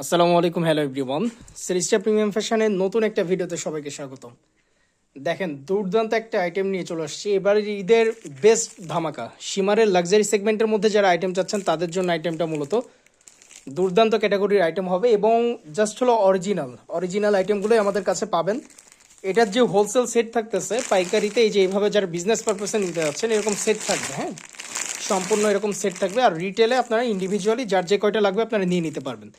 আসসালামু আলাইকুম, hello everyone. সিরিজটা প্রিমিয়াম ফ্যাশনের নতুন একটা ভিডিওতে সবাইকে স্বাগতম। দেখেন, দুর্দান্ত একটা আইটেম নিয়ে চলে আসছি। এবার ঈদের বেস্ট ধামাকা, সীমারের লাক্সারি সেগমেন্টের মধ্যে যারা আইটেম চাচ্ছেন, তাদের জন্য আইটেমটা মূলত দুর্দান্ত ক্যাটাগরির আইটেম হবে এবং জাস্ট হলো অরিজিনাল অরিজিনাল আইটেমগুলোই আমাদের কাছে পাবেন। এটার যে হোলসেল সেট থাকতেছে, পাইকারিতে এই যে এইভাবে যারা বিজনেস পারপাসে নিতে যাচ্ছেন, এরকম সেট থাকবে হ্যাঁ? সম্পূর্ণ এরকম সেট থাকবে। আর রিটেলে আপনারা ইন্ডিভিজুয়ালি যার যে কয়টা লাগবে, আপনারা নিয়ে নিতে পারবেন।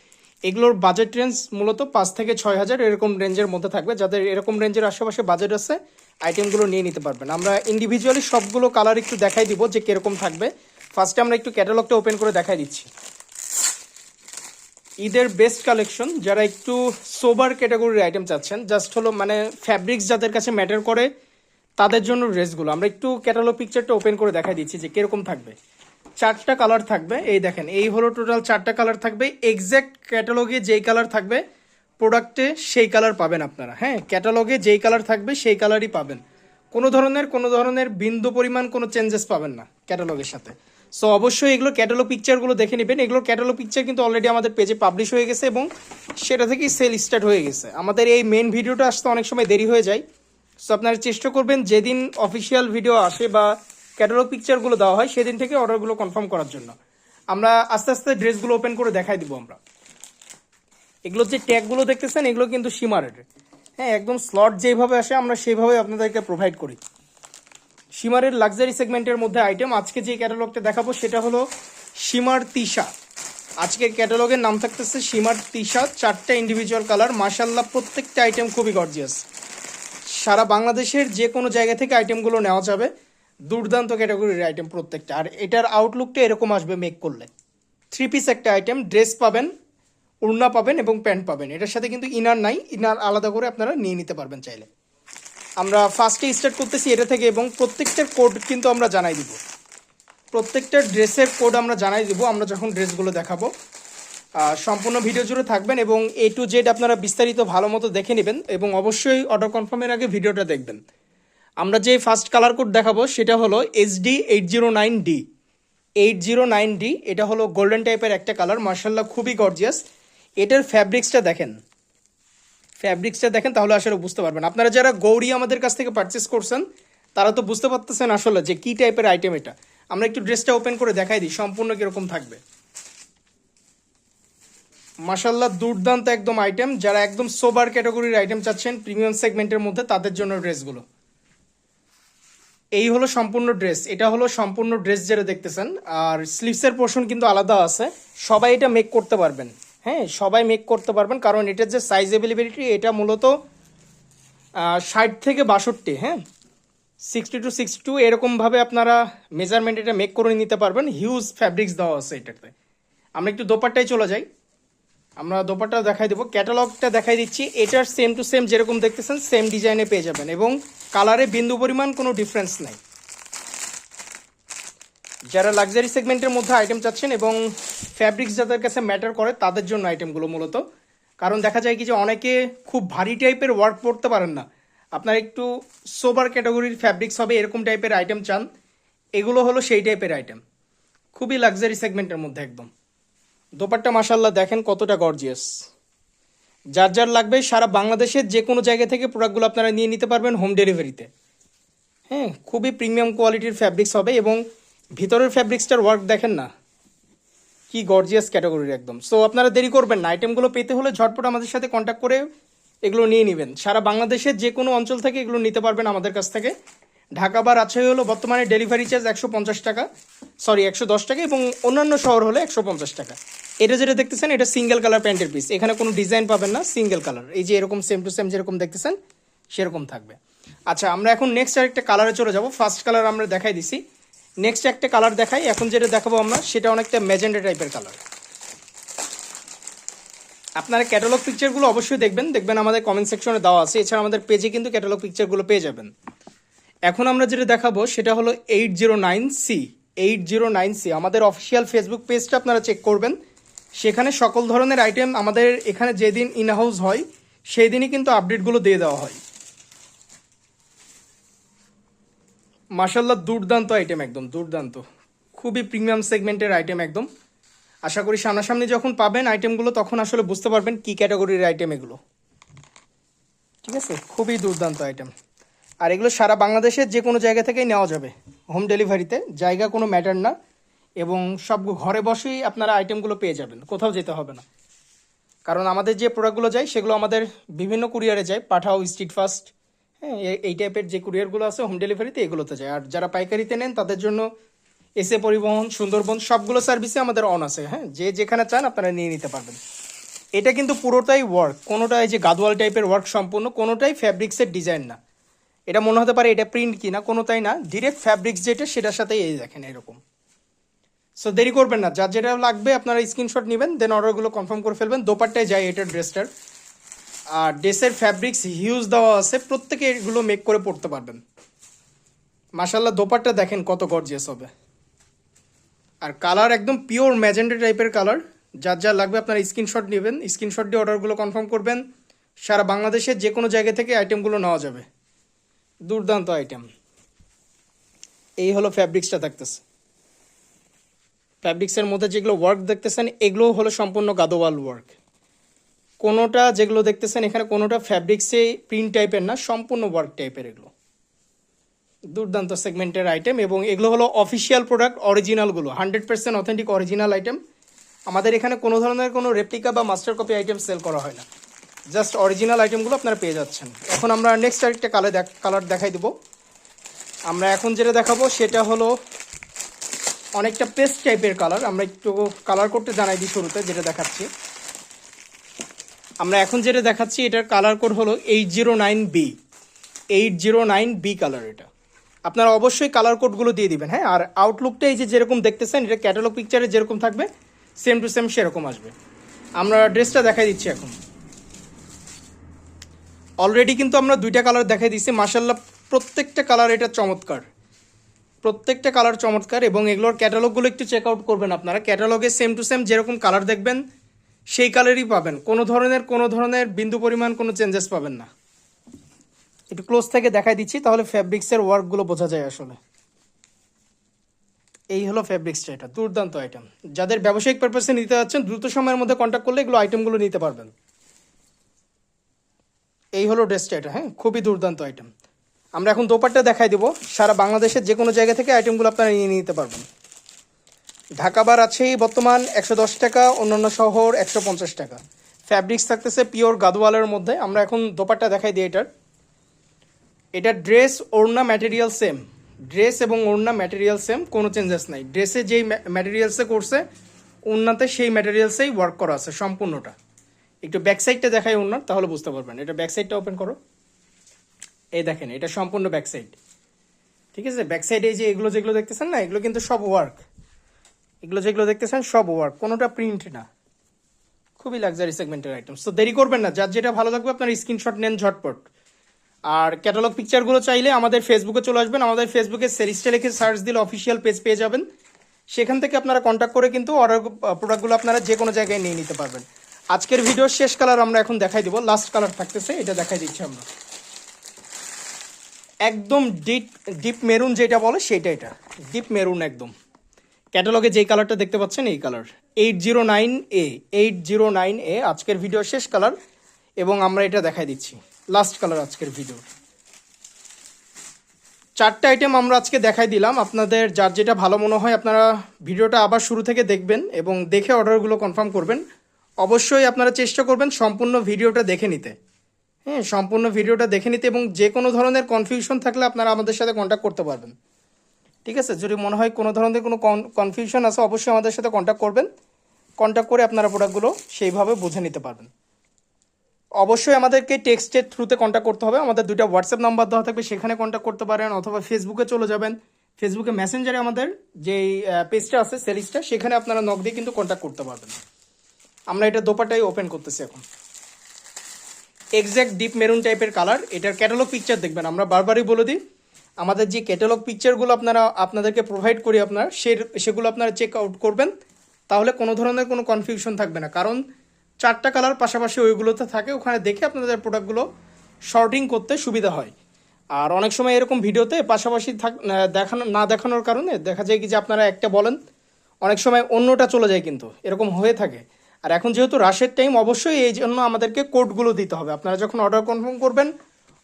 এগুলোর বাজেট রেঞ্জ মূলত পাঁচ থেকে ছয় হাজার এরকম রেঞ্জের মধ্যে থাকবে। যাদের এরকম রেঞ্জের আশেপাশে বাজেট আছে আইটেমগুলো নিয়ে নিতে পারবেন। আমরা ইন্ডিভিজুয়ালি সবগুলো কালার একটু দেখাই দিব যে কীরকম থাকবে। ফার্স্টে আমরা একটু ক্যাটালগটা ওপেন করে দেখাই দিচ্ছি। ঈদের বেস্ট কালেকশন যারা একটু সোবার ক্যাটাগরির আইটেম চাচ্ছেন জাস্ট হলো মানে ফ্যাব্রিক্স যাদের কাছে ম্যাটার করে, তাদের জন্য ড্রেসগুলো আমরা একটু ক্যাটালগ পিকচারটা ওপেন করে দেখাই দিচ্ছি যে কীরকম থাকবে। চারটা কালার থাকবে। এই দেখেন, এই হলো টোটাল চারটা কালার থাকবে। এক্স্যাক্ট ক্যাটালগে যেই কালার থাকবে প্রোডাক্টে সেই কালার পাবেন আপনারা। হ্যাঁ ক্যাটালগে যেই কালার থাকবে, সেই কালারই পাবেন। কোনো ধরনের কোনো ধরনের বিন্দু পরিমাণ কোনো চেঞ্জেস পাবেন না ক্যাটালগের সাথে। সো অবশ্যই এগুলো ক্যাটালগ পিকচারগুলো দেখে নেবেন। এগুলো ক্যাটালগ পিকচার কিন্তু অলরেডি আমাদের পেজে পাবলিশ হয়ে গেছে এবং সেটা থেকেই সেল স্টার্ট হয়ে গেছে। আমাদের এই মেন ভিডিওটা আসতে অনেক সময় দেরি হয়ে যায়। সো আপনারা চেষ্টা করবেন যেদিন অফিসিয়াল ভিডিও আসে বা ক্যাটালগ পিকচারগুলো দেওয়া হয় সেদিন থেকে অর্ডারগুলো কনফার্ম করার জন্য। আমরা আস্তে আস্তে ড্রেসগুলো ওপেন করে দেখাই দিব আমরা। এগুলো যে ট্যাগগুলো দেখতেছেন, এগুলো কিন্তু সীমারের হ্যাঁ একদম স্লট যেভাবে আসে, আমরা সেইভাবে আপনাদেরকে প্রোভাইড করি। সীমারের লাক্সারি সেগমেন্টের মধ্যে আইটেম আজকে যে ক্যাটালগটা দেখাবো, সেটা হলো সীমার তিশা। আজকের ক্যাটালগের নাম থাকতেছে সীমার তিশা। চারটা ইন্ডিভিজুয়াল কালার মাসাল্লাহ প্রত্যেকটা আইটেম খুবই গর্জিয়াস সারা বাংলাদেশের যে কোনো জায়গা থেকে আইটেমগুলো নেওয়া যাবে। দুর্দান্ত ক্যাটাগরির আইটেম প্রত্যেকটা। আর এটার আউটলুকটা এরকম আসবে মেক করলে। থ্রি পিস একটা আইটেম ড্রেস পাবেন উড়না পাবেন এবং প্যান্ট পাবেন। এটার সাথে কিন্তু ইনার নাই ইনার আলাদা করে আপনারা নিয়ে নিতে পারবেন চাইলে। আমরা ফার্স্টে স্টার্ট করতেছি এটা থেকে এবং প্রত্যেকটার কোড কিন্তু আমরা জানাই দিব। প্রত্যেকটা ড্রেসের কোড আমরা জানাই দিব, আমরা যখন ড্রেসগুলো দেখাবো। সম্পূর্ণ ভিডিও জুড়ে থাকবেন এবং এ টু জেড আপনারা বিস্তারিত ভালো মতো দেখে নেবেন এবং অবশ্যই অর্ডার কনফার্মের আগে ভিডিওটা দেখবেন। আমরা যে ফার্স্ট কালার কোড দেখাবো, সেটা হলো HD eight zero nine D eight zero nine D এটা হলো গোল্ডেন টাইপের একটা কালার মার্শাল্লাহ খুবই গর্জিয়াস এটার ফ্যাব্রিক্সটা দেখেন। ফ্যাব্রিক্সটা দেখেন, তাহলে আসলে বুঝতে পারবেন। আপনারা যারা গৌরী আমাদের কাছ থেকে পারচেস করছেন, তারা তো বুঝতে পারতেছেন আসলে যে কী টাইপের আইটেম এটা। আমরা একটু ড্রেসটা ওপেন করে দেখাই দিই, সম্পূর্ণ কীরকম থাকবে। মাসাল্লাহ দুর্দান্ত একদম আইটেম যারা একদম সোবার ক্যাটাগরির আইটেম চাচ্ছেন প্রিমিয়াম সেগমেন্টের মধ্যে, তাদের জন্য ড্রেসগুলো এই হলো সম্পূর্ণ ড্রেস এটা হলো সম্পূর্ণ ড্রেস যেটা দেখতেছেন। আর স্লিভসের পোর্শন কিন্তু আলাদা আছে। সবাই এটা মেক করতে পারবেন। হ্যাঁ সবাই মেক করতে পারবেন, কারণ এটার যে সাইজ অ্যাভেলেবিলিটি এটা মূলত ষাট থেকে বাষট্টি হ্যাঁ? সিক্সটি টু সিক্সটি টু এরকমভাবে আপনারা মেজারমেন্ট এটা মেক করে নিতে পারবেন। হিউজ ফ্যাব্রিক্স দেওয়া আছে এটাতে। আমরা একটু দোপাট্টায় চলে যাই। আমরা দোপাট্টা দেখাই দেবো ক্যাটালগটা দেখাই দিচ্ছি। এটার সেম টু সেম যেরকম দেখতেছেন সেম ডিজাইনে পেয়ে যাবেন এবং কালারে বিন্দু পরিমাণ কোনো ডিফারেন্স নাই। যারা লাক্সারি সেগমেন্টের মধ্যে আইটেম চাচ্ছেন এবং ফ্যাব্রিক্স যাদের কাছে ম্যাটার করে, তাদের জন্য আইটেমগুলো মূলত। কারণ দেখা যায় কি যে অনেকে খুব ভারী টাইপের ওয়ার্ক পড়তে পারেন না। আপনার একটু সোবার ক্যাটাগরির ফ্যাব্রিক্স হবে, এরকম টাইপের আইটেম চান, এগুলো হলো সেই টাইপের আইটেম খুবই লাক্সারি সেগমেন্টের মধ্যে একদম। দোপাট্টা মাসাল্লাহ দেখেন কতটা গর্জিয়াস যার যার লাগবে সারা বাংলাদেশের যে কোনো জায়গা থেকে প্রোডাক্টগুলো আপনারা নিয়ে নিতে পারবেন হোম ডেলিভারিতে হ্যাঁ খুবই প্রিমিয়াম কোয়ালিটির ফ্যাব্রিক্স হবে এবং ভিতরের ফ্যাব্রিক্সটার ওয়ার্ক দেখেন না। কি গর্জিয়াস ক্যাটাগরির একদম। সো আপনারা দেরি করবেন না। আইটেমগুলো পেতে হলে ঝটপট আমাদের সাথে কন্ট্যাক্ট করে এগুলো নিয়ে নেবেন। সারা বাংলাদেশের যে কোনো অঞ্চল থেকে এগুলো নিতে পারবেন আমাদের কাছ থেকে। ঢাকা বা রাজশাহী হলো বর্তমানে ডেলিভারি চার্জ একশো পঞ্চাশ টাকা সরি একশো দশ টাকা এবং অন্যান্য শহর হলে একশো পঞ্চাশ টাকা। এটা যেটা দেখতেছেন, এটা সিঙ্গেল কালার প্যান্টের পিস এখানে কোনো ডিজাইন পাবেন না সিঙ্গেল কালার এই যে এরকম সেম টু সেম যেরকম দেখতেছেন, সেরকম থাকবে। আচ্ছা আমরা এখন নেক্সট আরেকটা কালারে চলে যাব। ফার্স্ট কালার আমরা দেখাই দিছি। নেক্সট একটা কালার দেখাই। এখন যেটা দেখাবো আমরা, সেটা অনেকটা ম্যাজেন্ডা টাইপের কালার আপনারা ক্যাটালগ পিকচারগুলো অবশ্যই দেখবেন। দেখবেন আমাদের কমেন্ট সেকশনে দেওয়া আছে। এছাড়া আমাদের পেজে কিন্তু ক্যাটালগ পিকচারগুলো পেয়ে যাবেন। এখন আমরা যেটা দেখাবো সেটা হলো eight zero nine C eight zero nine C আমাদের অফিসিয়াল ফেসবুক পেজটা আপনারা চেক করবেন। সেখানে সকল ধরনের আইটেম আমাদের এখানে যেদিন ইন হাউস হয় সেই দিনই কিন্তু আপডেটগুলো দিয়ে দেওয়া হয়। মাসাল্লাহ দুর্দান্ত আইটেম একদম, দুর্দান্ত। খুবই প্রিমিয়াম সেগমেন্টের আইটেম একদম। আশা করি সামনাসামনি যখন পাবেন আইটেমগুলো তখন আসলে বুঝতে পারবেন কি ক্যাটাগরির আইটেম এগুলো। ঠিক আছে? খুবই দুর্দান্ত আইটেম আর এগুলো সারা বাংলাদেশের যে কোনো জায়গা থেকেই নেওয়া যাবে। হোম ডেলিভারিতে জায়গা কোনো ম্যাটার না এবং সব ঘরে বসেই আপনারা আইটেমগুলো পেয়ে যাবেন, কোথাও যেতে হবে না। কারণ আমাদের যে প্রোডাক্টগুলো যায়, সেগুলো আমাদের বিভিন্ন কুরিয়ারে যায়, পাঠাও স্ট্রিট ফাস্ট হ্যাঁ এই টাইপের যে কুরিয়ারগুলো আছে হোম ডেলিভারিতে এগুলোতে যায়। আর যারা পাইকারিতে নেন, তাদের জন্য এসে পরিবহন, সুন্দরবন, সবগুলো সার্ভিসে আমাদের অন আছে হ্যাঁ যে যেখানে চান আপনারা নিয়ে নিতে পারবেন। এটা কিন্তু পুরোটাই ওয়ার্ক কোনোটাই যে গাদওয়াল টাইপের ওয়ার্ক সম্পূর্ণ, কোনোটাই ফ্যাব্রিক্সের ডিজাইন না। এটা মনে হতে পারে এটা প্রিন্ট কিনা কোনোটাই না ডিরেক্ট ফ্যাব্রিক্স যেটা, সেটার সাথে এই দেখেন এরকম। সো দেরি করবেন না, যার যেটা লাগবে আপনারা স্ক্রিনশট নেবেন দেন অর্ডারগুলো কনফার্ম করে ফেলবেন। দোপাট্টায় যায় এটার ড্রেসটার আর ড্রেসের ফ্যাব্রিক্স হিউজ দেওয়া আছে, প্রত্যেকে এগুলো মেক করে পড়তে পারবেন। মাসাল্লাহ দোপাট্টা দেখেন কত গর্জিয়াস হবে। আর কালার একদম পিওর ম্যাজেন্ডা টাইপের কালার যার যা লাগবে আপনারা স্ক্রিনশট নেবেন স্ক্রিনশট দিয়ে অর্ডারগুলো কনফার্ম করবেন। সারা বাংলাদেশের যে কোনো জায়গা থেকে আইটেমগুলো নেওয়া যাবে। দুর্দান্ত আইটেম এই হলো ফ্যাব্রিক্সটা থাকতেছে ফ্যাব্রিক্সের মধ্যে যেগুলো ওয়ার্ক দেখতেছেন এগুলো হলো সম্পূর্ণ গাদোয়াল ওয়ার্ক কোনোটা যেগুলো দেখতেছেন, এখানে কোনোটা ফ্যাব্রিক্সে প্রিন্ট টাইপের না, সম্পূর্ণ ওয়ার্ক টাইপের এগুলো। দুর্দান্ত সেগমেন্টের আইটেম এবং এগুলো হলো official product অরিজিনালগুলো hundred percent authentic original item আমাদের এখানে কোনো ধরনের কোনো রেপ্লিকা বা মাস্টার কপি আইটেম সেল করা হয় না। জাস্ট অরিজিনাল আইটেমগুলো আপনারা পেয়ে যাচ্ছেন। এখন আমরা নেক্সট আরেকটা কালার কালার দেখাই দেবো। আমরা এখন যেটা দেখাবো, সেটা হলো অনেকটা পেস্ট টাইপের কালার আমরা একটু কালার করতে জানাই দিই শুরুতে, যেটা দেখাচ্ছি। আমরা এখন যেটা দেখাচ্ছি, এটার কালার কোড হলো eight zero nine B eight zero nine B colour এটা। আপনারা অবশ্যই কালার কোডগুলো দিয়ে দিবেন হ্যাঁ? আর আউটলুকটা এই যে যেরকম দেখতেছেন, এটা ক্যাটালগ পিকচারে যেরকম থাকবে সেম টু সেম সেরকম আসবে। আমরা ড্রেসটা দেখাই দিচ্ছি এখন। অলরেডি কিন্তু আমরা দুইটা কালার দেখাই দিচ্ছি মাসাল্লাহ প্রত্যেকটা কালার এটা চমৎকার। প্রত্যেকটা কালার চমৎকার এবং এগুলোর ক্যাটালগুলো একটু চেক আউট করবেন আপনারা। ক্যাটালগে সেম টু সেম যেরকম কালার দেখবেন, সেই কালারই পাবেন। কোনো ধরনের কোনো ধরনের বিন্দু পরিমাণ কোনো চেঞ্জেস পাবেন না। একটু ক্লোজ থেকে দেখাই দিচ্ছি, তাহলে ফ্যাব্রিক্সের ওয়ার্কগুলো বোঝা যায় আসলে। এই হলো ফ্যাব্রিক্সটা এটা, দুর্দান্ত আইটেম যাদের ব্যবসায়িক পারপাসে নিতে যাচ্ছেন দ্রুত সময়ের মধ্যে কন্ট্যাক্ট করলে এগুলো আইটেমগুলো নিতে পারবেন। এই হলো ড্রেসটা এটা হ্যাঁ? খুবই দুর্দান্ত আইটেম আমরা এখন দোপাট্টা দেখাই দেবো। সারা বাংলাদেশের যে কোনো জায়গা থেকে আইটেমগুলো আপনারা নিয়ে নিতে পারবেন। ঢাকা বার আছেই বর্তমান একশো দশ টাকা, অন্যান্য শহর একশো পঞ্চাশ টাকা। ফ্যাব্রিক্স থাকতেছে পিওর গাদওয়ালের মধ্যে। আমরা এখন দোপাট্টা দেখাই দিই এটার। এটা ড্রেস ওড়না ম্যাটেরিয়াল সেম ড্রেস এবং ওড়না ম্যাটেরিয়াল সেম কোনো চেঞ্জেস নাই। ড্রেসে যেই ম্যাটেরিয়ালসে করছে, ওড়নাতে সেই ম্যাটেরিয়ালসেই ওয়ার্ক করা আছে, সম্পূর্ণটা। একটু ব্যাক সাইডটা দেখাই ওড়নার তাহলে বুঝতে পারবেন। এটা ব্যাক সাইডটা ওপেন করো। এই দেখেন, এটা সম্পূর্ণ ব্যাক সাইড ঠিক আছে? ব্যাক সাইডে যে এগুলো যেগুলো দেখতেছেন না, এগুলো কিন্তু সব ওয়ার্ক এগুলো যেগুলো দেখতেছেন, সব ওয়ার্ক কোনোটা প্রিন্ট না। খুবই লাক্সারি সেগমেন্টের আইটেম তো দেরি করবেন না, যার যেটা ভালো লাগবে আপনার স্ক্রিনশট নেন ঝটপট। আর ক্যাটালগ পিকচারগুলো চাইলে আমাদের ফেসবুকে চলে আসবেন। আমাদের ফেসবুকে সেরিস্টে লিখে সার্চ দিলে অফিসিয়াল পেজ পেয়ে যাবেন। সেখান থেকে আপনারা কন্ট্যাক্ট করে কিন্তু অর্ডার প্রোডাক্টগুলো আপনারা যে কোনো জায়গায় নিয়ে নিতে পারবেন। আজকের ভিডিওর শেষ কালার আমরা এখন দেখাই দেবো। লাস্ট কালার থাকতেছে, এটা দেখাই দিচ্ছি আমরা। একদম ডিপ ডিপ মেরুন যেটা বলে, সেটা এটা। ডিপ মেরুন একদম। ক্যাটালগে যেই কালারটা দেখতে পাচ্ছেন, এই colour eight zero nine A eight zero nine A আজকের ভিডিও শেষ কালার এবং আমরা এটা দেখাই দিচ্ছি। লাস্ট কালার আজকের ভিডিও চারটে আইটেম আমরা আজকে দেখাই দিলাম। আপনাদের যার যেটা ভালো মনে হয়, আপনারা ভিডিওটা আবার শুরু থেকে দেখবেন, এবং দেখে অর্ডারগুলো কনফার্ম করবেন। অবশ্যই আপনারা চেষ্টা করবেন সম্পূর্ণ ভিডিওটা দেখে নিতে। হ্যাঁ সম্পূর্ণ ভিডিওটা দেখে নিতে এবং যে কোনো ধরনের কনফিউশন থাকলে আপনারা আমাদের সাথে কন্ট্যাক্ট করতে পারবেন। ঠিক আছে? যদি মনে হয় কোনো ধরনের কোনো কনফিউশন আছে, অবশ্যই আমাদের সাথে কন্ট্যাক্ট করবেন। কন্ট্যাক্ট করে আপনারা প্রোডাক্টগুলো সেইভাবে বুঝে নিতে পারবেন। অবশ্যই আমাদেরকে টেক্সটের থ্রুতে কন্ট্যাক্ট করতে হবে। আমাদের দুইটা হোয়াটসঅ্যাপ নাম্বার দেওয়া থাকবে, সেখানে কন্ট্যাক্ট করতে পারেন অথবা ফেসবুকে চলে যাবেন। ফেসবুকে মেসেঞ্জারে আমাদের যেই পেজটা আছে সেরিজটা সেখানে আপনারা নক দিয়ে কিন্তু কন্ট্যাক্ট করতে পারবেন। আমরা এটা দোপাটাই ওপেন করতেছি এখন। এক্স্যাক্ট ডিপ মেরুন টাইপের কালার এটার ক্যাটালগ পিকচার দেখবেন। আমরা বারবারই বলে দিই, আমাদের যে ক্যাটালগ পিকচারগুলো আপনারা, আপনাদেরকে প্রোভাইড করি আপনার, সে, সেগুলো আপনারা চেক আউট করবেন। তাহলে কোনো ধরনের কোনো কনফিউশন থাকবে না। কারণ চারটা কালার পাশাপাশি ওইগুলোতে থাকে, ওখানে দেখে আপনাদের প্রোডাক্টগুলো শর্টিং করতে সুবিধা হয়। আর অনেক সময় এরকম ভিডিওতে পাশাপাশি থাক দেখানো, না দেখানোর কারণে দেখা যায় কি যে আপনারা একটা বলেন, অনেক সময় অন্যটা চলে যায় কিন্তু, এরকম হয়ে থাকে। আর এখন যেহেতু রাশের টাইম অবশ্যই এই জন্য আমাদেরকে কোডগুলো দিতে হবে। আপনারা যখন অর্ডার কনফার্ম করবেন,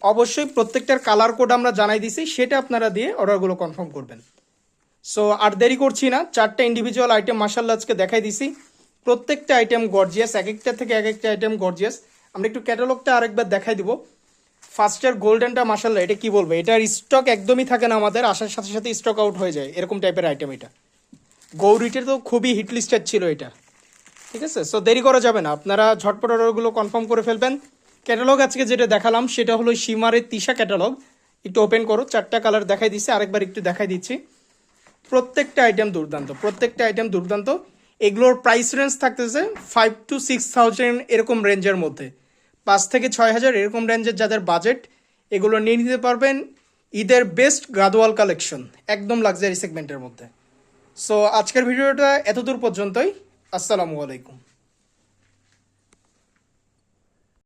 অবশ্যই প্রত্যেকটার কালার কোড আমরা জানাই দিছি, সেটা আপনারা দিয়ে অর্ডারগুলো কনফার্ম করবেন। সো আর দেরি করছি না, চারটা ইন্ডিভিজুয়াল আইটেম মার্শাল্লাহ আজকে দেখাই দিছি। প্রত্যেকটা আইটেম গর্জিয়াস এক একটা থেকে এক একটা আইটেম গর্জিয়াস আমরা একটু ক্যাটালগটা আরেকবার দেখাই দিব। ফার্স্টের গোল্ডেনটা মার্শাল্লাহ এটা কি বলব? এটার স্টক একদমই থাকে না আমাদের, আসার সাথে সাথে স্টক আউট হয়ে যায়, এরকম টাইপের আইটেম এটা। গৌরিটের তো খুবই হিট লিস্টেড ছিল এটা। ঠিক আছে? সো দেরি করা যাবে না। আপনারা ঝটপট অর্ডারগুলো কনফার্ম করে ফেলবেন। ক্যাটালগ আজকে যেটা দেখালাম, সেটা হলো সীমারের তিশা ক্যাটালগ একটু ওপেন করো, চারটা কালার দেখাই দিচ্ছি আরেকবার একটু দেখাই দিচ্ছি। প্রত্যেকটা আইটেম দুর্দান্ত, প্রত্যেকটা আইটেম দুর্দান্ত। এগুলোর প্রাইস রেঞ্জ থাকতেছে ফাইভ টু সিক্স থাউজেন্ড এরকম রেঞ্জের মধ্যে। পাঁচ থেকে ছয় হাজার এরকম রেঞ্জের যাদের বাজেট এগুলো নিয়ে নিতে পারবেন ঈদের বেস্ট গাদোয়াল কালেকশন একদম লাক্সারি সেগমেন্টের মধ্যে। সো আজকের ভিডিওটা এতদূর পর্যন্তই। আসসালামু আলাইকুম।